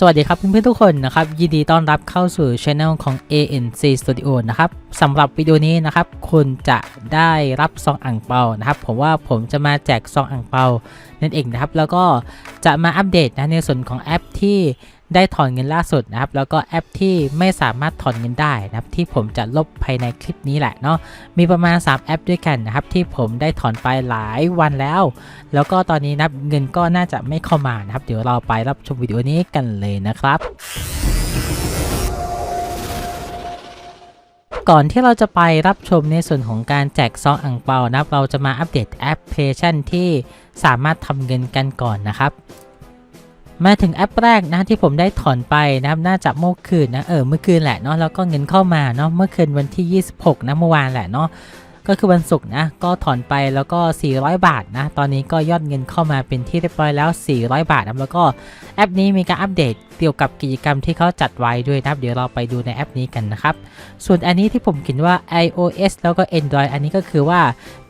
สวัสดีครับเพื่อนๆทุกคนนะครับยินดีต้อนรับเข้าสู่ช anel ของ ANC Studio นะครับสำหรับวิดีโอนี้นะครับคุณจะได้รับซองอ่างเปานะครับผมว่าผมจะมาแจกซองอ่างเปานั่นเองนะครับแล้วก็จะมาอัปเดตนะในส่วนของแอปที่ ได้ถอนเงินล่าสุดนะครับ แล้วก็แอปที่ไม่สามารถถอนเงินได้นะครับ ที่ผมจะลบภายในคลิปนี้แหละเนาะมีประมาณ 3 แอปด้วยกันนะครับ ที่ผมได้ถอนไปหลายวันแล้ว แล้วก็ตอนนี้นับเงินก็น่าจะไม่เข้ามานะครับ เดี๋ยวเราไปรับชมวิดีโอนี้กันเลยนะครับก่อนที่เราจะไปรับชมในส่วนของการแจกซองอ่างเปานะครับ เราจะมาอัปเดตแอปพลิเคชันที่สามารถทำเงินกันก่อนนะครับ มาถึงแอปแรกนะที่ผมได้ถอนไปนะครับน่าจะเมื่อคืนนะเออเมื่อคืนแหละเนาะแล้วก็เงินเข้ามาเนาะเมื่อคืนวันที่ 26 นะเมื่อวานแหละเนาะ ก็คือวันศุกร์นะ ก็ถอนไปแล้วก็ 400 บาทนะ ตอนนี้ก็ยอดเงินเข้ามาเป็นที่เรียบร้อยแล้ว 400 บาทนะแล้วก็แอปนี้มีการอัปเดตเกี่ยวกับกิจกรรมที่เขาจัดไว้ด้วยนะเดี๋ยวเราไปดูในแอปนี้กันนะครับ ส่วนอันนี้ที่ผมเขียนว่า iOS แล้วก็ Android อันนี้ก็คือว่า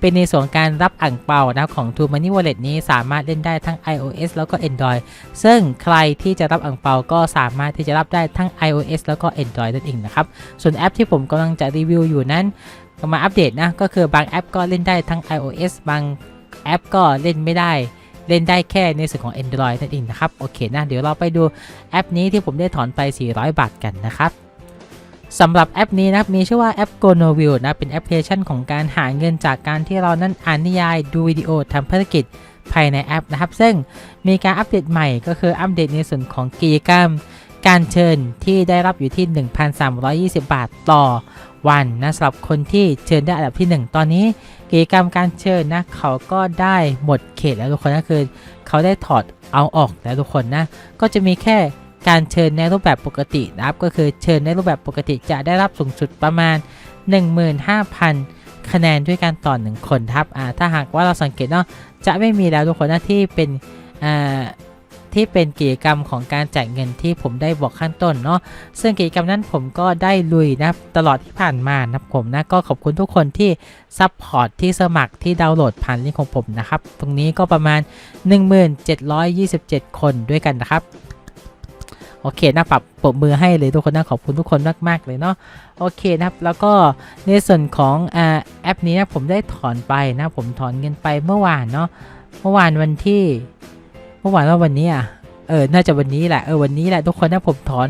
เป็นในส่วนการรับอ่างเปานะของ True Money Wallet นี้สามารถเล่นได้ทั้ง iOS แล้วก็ Android ซึ่งใครที่จะรับอ่างเปาก็สามารถที่จะรับได้ทั้ง iOS แล้วก็ Android นั่นเองนะครับ ส่วนแอปที่ผมกำลังจะรีวิวอยู่นั้น มาอัปเดตนะก็คือบางแอปก็เล่นได้ทั้ง iOS บางแอปก็เล่นไม่ได้เล่นได้แค่ในส่วนของ Android นั่นเองนะครับ โอเคนะ เดี๋ยวเราไปดูแอปนี้ที่ผมได้ถอนไป 400 บาทกันนะครับสำหรับแอปนี้นะครับมีชื่อว่าแอป g o n o v i l นะ เป็นแอปพลิเคชันของการหาเงินจากการที่เรานั้นอ่านนิยาย ดูวิดีโอทำภารกิจภายในแอปนะครับ ซึ่งมีการอัปเดตใหม่ก็คืออัปเดตในส่วนของกิจกรรม การเชิญที่ได้รับอยู่ที่ 1,320 บาทต่อวันนะสำหรับคนที่เชิญได้อันดับที่ 1 ตอนนี้กิจกรรมการเชิญนะเขาก็ได้หมดเขตแล้วทุกคนก็คือเขาได้ถอดเอาออกแล้วทุกคนนะก็จะมีแค่การเชิญในรูปแบบปกตินะครับก็คือเชิญในรูปแบบปกติจะได้รับสูงสุดประมาณ 15,000 คะแนนด้วยกันต่อหนึ่งคนครับอ่าถ้าหากว่าเราสังเกตเนาะจะไม่มีแล้วทุกคนนะที่เป็นอ่า ที่เป็นกิจกรรมของการแจกเงินที่ผมได้บอกขั้นต้นเนาะซึ่งกิจกรรมนั้นผมก็ได้ลุยนะตลอดที่ผ่านมานะผมนะก็ขอบคุณทุกคนที่ซัพพอร์ตที่สมัครที่ดาวน์โหลดผ่านลิงก์ของผมนะครับ ตรงนี้ก็ประมาณ 1727 คนด้วยกันนะครับโอเคนะปรับปรบมือให้เลยทุกคนนะขอบคุณทุกคนมาก ๆ เลยเนาะโอเคนะครับ แล้วก็ในส่วนของอแอปนี้นะผมได้ถอนไปนะผมถอนเงินไปเมื่อวานเนาะเมื่อวานวันที่ เมื่อวานว่าวันนี้อะเออ น่าจะวันนี้แหละ เออ วันนี้แหละทุกคนนะผมถอน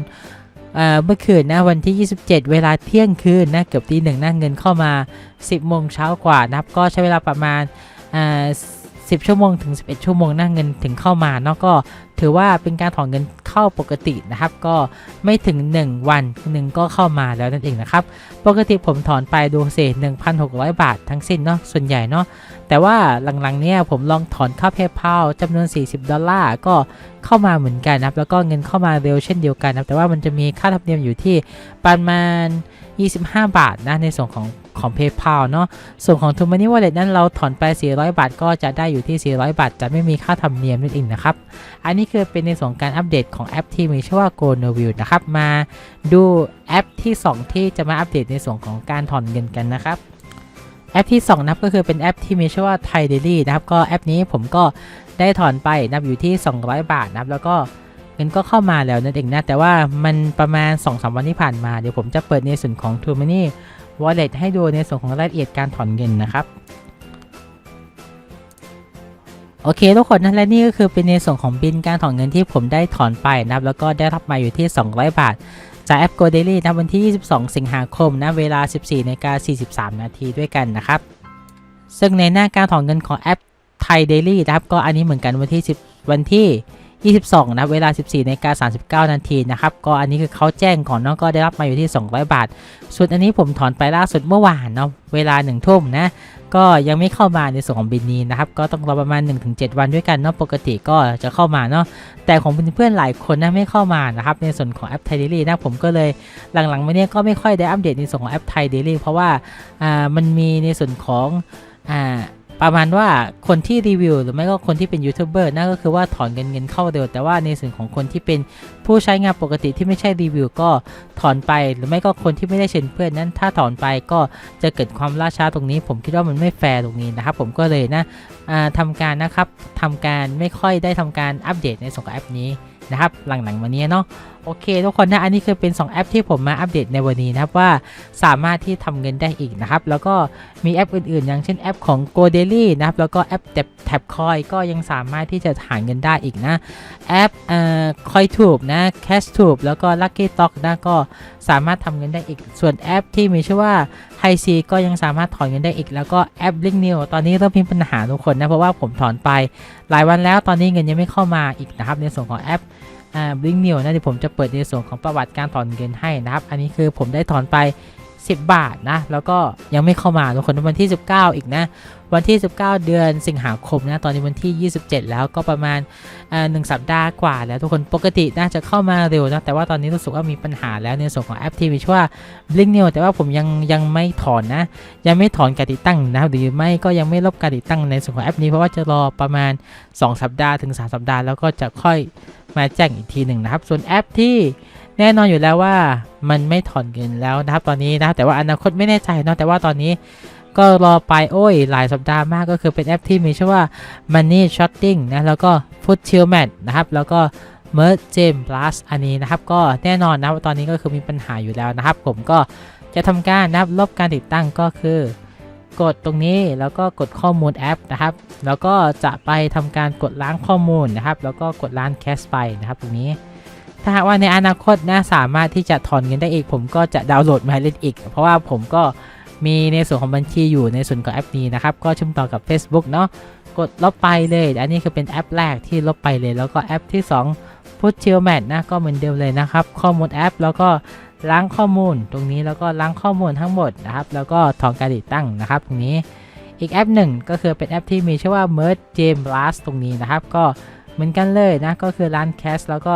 เอ่อ เมื่อคืนนะวันที่ 27 เวลาเที่ยงคืนนะเกือบตีหนึ่งนะเงินเข้ามา 10โมงเช้ากว่านะครับ ก็ใช้เวลาประมาณอ่า10 ชั่วโมงถึง 11 ชั่วโมงนะเงินถึงเข้ามาเนาะก็ถือว่าเป็นการถอนเงิน เข้าปกตินะครับ ก็ไม่ถึง 1 วันหนึ่งก็เข้ามาแล้วนั่นเองนะครับ ปกติผมถอนไปดูเศษ1,600 บาททั้งสิ้นเนาะส่วนใหญ่เนาะแต่ว่าหลังๆเนี่ยผมลองถอนเข้า PayPal จำนวน 40 ดอลลาร์ก็เข้ามาเหมือนกันนะครับแล้วก็เงินเข้ามาเร็วเช่นเดียวกันนะแต่ว่ามันจะมีค่าธรรมเนียมอยู่ที่ประมาณ 25 บาทนะในส่วนของ ของ PayPal เนาะส่วนของ t o m o n e y Wallet นั้นเราถอนไป 400 บาท ก็จะได้อยู่ที่ 400 บาท จะไม่มีค่าธรรมเนียมนั่นเองนะครับ อันนี้คือเป็นในส่วนการอัปเดตของแอปที่มีชื่อว่า Go No View นะครับ มาดูแอปที่ 2 ที่จะมาอัปเดตในส่วนของการถอนเงินกันนะครับแอปที่ 2 นะครับก็คือเป็นแอปที่มีชื่อว่า Thai Daily นะครับก็แอปนี้ผมก็ได้ถอนไปนับอยู่ที่ 200 บาทนะครับแล้วก็เงินก็เข้ามาแล้วนั่นเองนะแต่ว่ามันประมาณ 2-3 วันที่ผ่านมา เดี๋ยวผมจะเปิดในส่วนของ True Money Wallet ให้ดูในส่วนของรายละเอียดการถอนเงินนะครับ โอเคทุกคนนะและนี่ก็คือเป็นในส่วนของบินการถอนเงินที่ผมได้ถอนไปนะครับ แล้วก็ได้รับมาอยู่ที่ 200 บาท จากแอป Go Daily นะวันที่ 22 สิงหาคมนะเวลา 14นาฬิกา43 นาทีด้วยกันนะครับ ซึ่งในหน้าการถอนเงินของแอป Thai Daily นะครับก็อันนี้เหมือนกันวันที่ 10 วันที่ 22นะเวลา 14ในกา39 นาทีนะครับก็อันนี้คือเขาแจ้งก่อนเนาะก็ได้รับมาอยู่ที่ 200 บาท ส่วนอันนี้ผมถอนไปล่าสุดเมื่อวานเนาะเวลา1ทุ่มนะก็ยังไม่เข้ามาในส่วนของบินนี้นะครับก็ต้องรอประมาณ 1-7 วันด้วยกันเนาะปกติก็จะเข้ามาเนาะแต่ของเพื่อนๆหลายคนนะไม่เข้ามานะครับในส่วนของแอปไทยเดลี่นะผมก็เลยหลังๆมาเนี้ยก็ไม่ค่อยได้อัปเดตในส่วนของแอปไทยเดลี่เพราะว่าอ่ามันมีในส่วนของอ่า ประมาณว่าคนที่รีวิวหรือไม่ก็คนที่เป็นยูทูบเบอร์นั่นก็คือว่าถอนเงินเงินเข้าเร็วแต่ว่าในส่วนของคนที่เป็นผู้ใช้งานปกติที่ไม่ใช่รีวิว ก็ถอนไปหรือไม่ก็คนที่ไม่ได้เชิญเพื่อนนั้นถ้าถอนไปก็จะเกิดความล่าช้าตรงนี้ ผมคิดว่ามันไม่แฟร์ตรงนี้นะครับผมก็เลยนะอ่าทำการนะครับทำการไม่ค่อยได้ทำการอัปเดตในส่วนของแอปนี้นะครับหลังๆมานี้เนาะ โอเคทุกคนนะอันนี้คือเป็น 2 แอปที่ผมมาอัปเดตในวันนี้นะครับว่าสามารถที่ทำเงินได้อีกนะครับ แล้วก็มีแอปอื่นๆ อย่างเช่นแอปของ g o d a i l y นะครับแล้วก็แอปแท็บคอยก็ยังสามารถที่จะหาเงินได้อีกนะแอปเอ่อคอยทูบนะ Cash Tube แล้วก็ Lucky Talk นะก็สามารถทำเงินได้อีก ส่วนแอปที่มีชื่อว่า h i c ก็ยังสามารถถอนเงินได้อีก แล้วก็แอป Link New ตอนนี้เริ่มมีปัญหาทุกคนนะเพราะว่าผมถอนไปหลายวันแล้วตอนนี้เงินยังไม่เข้ามาอีกนะครับในส่วนของแอป อ่า Link New นะเดี๋ยวผมจะเปิดในส่วนของประวัติการถอนเงินให้นะครับ อันนี้คือผมได้ถอนไป 10 บาทนะ แล้วก็ยังไม่เข้ามาทุกคนวันที่ 19 อีกนะ วันที่ 19 เดือนสิงหาคมนะตอนนี้วันที่ 27 แล้วก็ประมาณหนึ่งสัปดาห์กว่าแล้วทุกคนปกติน่าจะเข้ามาเร็วนะแต่ว่าตอนนี้รู้สึกว่ามีปัญหาแล้วในส่วนของแอปที่มีชื่อว่า Blink New แต่ว่าผมยังยังไม่ถอนนะ ยังไม่ถอนการติดตั้งนะหรือไม่ก็ยังไม่ลบการติดตั้งในส่วนของแอปนี้เพราะว่าจะรอประมาณ 2 สัปดาห์ถึง 3 สัปดาห์แล้วก็จะค่อยมาแจ้งอีกทีหนึ่งนะครับ ส่วนแอปที่แน่นอนอยู่แล้วว่ามันไม่ถอนเงินแล้วนะครับตอนนี้นะแต่ว่าอนาคตไม่แน่ใจเนาะแต่ว่าตอนนี้ ก็รอไปโอ้ย หลายสัปดาห์มากก็คือเป็นแอปที่มีชื่อว่า Money Shotting นะ แล้วก็ Food c h i l l m a t นะครับ แล้วก็ Merge Gem Plus อันนี้นะครับ ก็แน่นอนนะว่าตอนนี้ก็คือมีปัญหาอยู่แล้วนะครับ ผมก็จะทำการนะครับลบการติดตั้งก็คือกดตรงนี้แล้วก็กดข้อมูลแอปนะครับ แล้วก็จะไปทำการกดล้างข้อมูลนะครับ แล้วก็กดล้างแคชไปนะครับตรงนี้ ถ้าหากว่าในอนาคตนะสามารถที่จะถอนเงินได้อีก ผมก็จะดาวน์โหลดมาเล่นอีก เพราะว่าผมก็ มีในส่วนของบัญชีอยู่ในส่วนของแอปนี้นะครับ ก็เชื่อมต่อกับ Facebook เนาะกดลบไปเลย อันนี้คือเป็นแอปแรกที่ลบไปเลย แล้วก็แอปที่2 Put c h i l m a t นะก็เหมือนเดิมเลยนะครับ ข้อมูลแอปแล้วก็ล้างข้อมูลตรงนี้แล้วก็ล้างข้อมูลทั้งหมดนะครับ แล้วก็ถอนการติดตั้งนะครับ ตรงนี้อีกแอปหนึ่งก็คือเป็นแอปที่มีชื่อว่า Merge Game Blast ตรงนี้นะครับ ก็เหมือนกันเลยนะก็คือร้าน Cash แล้วก็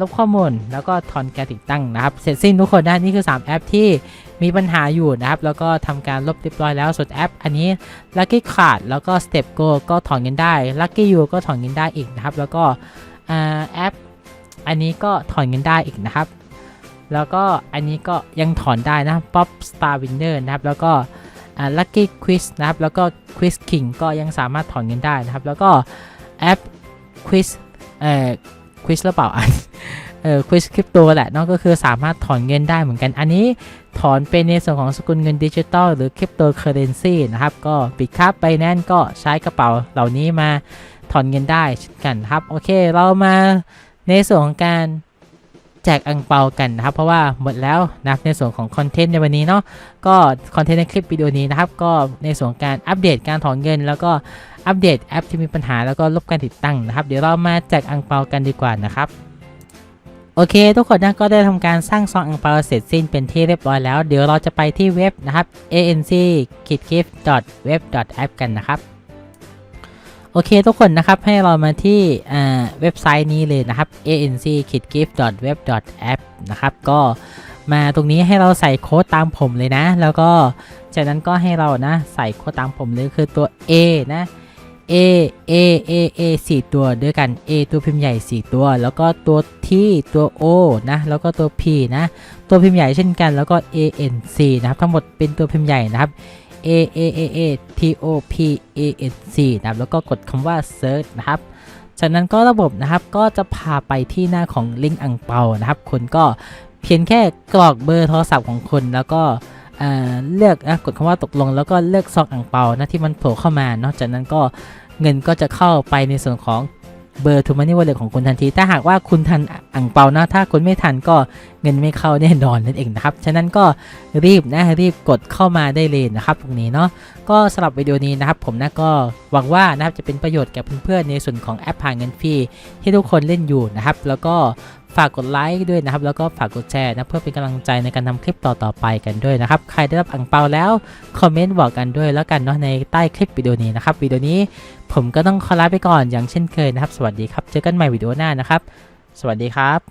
ลบข้อมูลแล้วก็ถอนการติดตั้งนะครับ เสร็จสิ้นทุกคนนะนี่คือ 3 แอปที่ มีปัญหาอยู่นะครับ แล้วก็ทำการลบเรียบร้อยแล้วส่วนแอป อันนี้ Lucky Card แล้วก็ Step Go ก็ถอนเงินได้ Lucky You ก็ถอนเงินได้อีกนะครับ แล้วก็แอป อันนี้ก็ถอนเงินได้อีกนะครับ แล้วก็อันนี้ก็ยังถอนได้นะ Pop Star Winner นะครับ แล้วก็อ่า Lucky Quiz นะครับ แล้วก็ Quiz King ก็ยังสามารถถอนเงินได้นะครับ แล้วก็แอป Quiz เอ่อ Quiz หรือเปล่าอัน เออควิสคริปโตแหละเนาะก็คือสามารถถอนเงินได้เหมือนกัน อันนี้ถอนเป็นในส่วนของสกุลเงินดิจิตอลหรือคริปโตเคอเรนซีนะครับ ก็ปิดคับไปแน่นก็ใช้กระเป๋าเหล่านี้มาถอนเงินได้เช่นกันครับ โอเคเรามาในส่วนของการแจกอังเปากันนะครับ เพราะว่าหมดแล้วนะในส่วนของคอนเทนต์ในวันนี้เนาะก็คอนเทนต์ในคลิปวิดีโอนี้นะครับ ก็ในส่วนการอัปเดตการถอนเงิน แล้วก็อัปเดตแอปที่มีปัญหาแล้วก็ลบการติดตั้งนะครับ เดี๋ยวเรามาแจกอังเปากันดีกว่านะครับ โอเค ทุกคนนะก็ได้ทำการสร้างซองอังเปาเสร็จสิ้นเป็นที่เรียบร้อยแล้ว เดี๋ยวเราจะไปที่เว็บนะครับ anc k i d g i f t web app กันนะครับ โอเค ทุกคนนะครับให้เรามาที่อ่าเว็บไซต์นี้เลยนะครับ anc k i d g i f t web app นะครับ ก็มาตรงนี้ให้เราใส่โค้ดตามผมเลยนะ แล้วก็จากนั้นก็ให้เรานะใส่โค้ดตามผมเลยคือตัว A นะ A A A A 4ตัวด้วยกัน A ตัวพิมพ์ใหญ่ 4 ตัว แล้วก็ตัว T ตัว O นะ แล้วก็ตัว P นะ ตัวพิมพ์ใหญ่เช่นกัน แล้วก็ A N C นะครับ ทั้งหมดเป็นตัวพิมพ์ใหญ่นะครับ A A A A T O P A N C นะครับ แล้วก็กดคำว่า search นะครับ จากนั้นก็ระบบนะครับ ก็จะพาไปที่หน้าของลิงก์อังเปานะครับ คุณก็เพียงแค่กรอกเบอร์โทรศัพท์ของคุณแล้วก็ เลือกนะกดคำว่าตกลง แล้วก็เลือกซองอ่างเปานะที่มันโผล่เข้ามาเนาะจากนั้นก็เงินก็จะเข้าไปในส่วนของเบอร์ทูมันนี่วอลเล็ตของคุณทันที ถ้าหากว่าคุณทันอ่างเปานะถ้าคุณไม่ทันก็ เงินไม่เข้าแน่นอนนั่นเองนะครับฉะนั้นก็รีบนะรีบกดเข้ามาได้เลยนะครับตรงนี้เนาะก็สำหรับวิดีโอนี้นะครับผมนะก็หวังว่านะครับจะเป็นประโยชน์แก่เพื่อนๆในส่วนของแอปหาเงินฟรีที่ทุกคนเล่นอยู่นะครับ แล้วก็ฝากกดไลค์ด้วยนะครับ แล้วก็ฝากกดแชร์นะเพื่อเป็นกำลังใจในการทำคลิปต่อๆไปกันด้วยนะครับ ใครได้รับอ่างเปาแล้ว คอมเมนต์บอกกันด้วยแล้วกันเนาะในใต้คลิปวิดีโอนี้นะครับวิดีโอนี้ผมก็ต้องขอลาไปก่อนอย่างเช่นเคยนะครับ สวัสดีครับ เจอกันใหม่วิดีโอหน้านะครับ สวัสดีครับ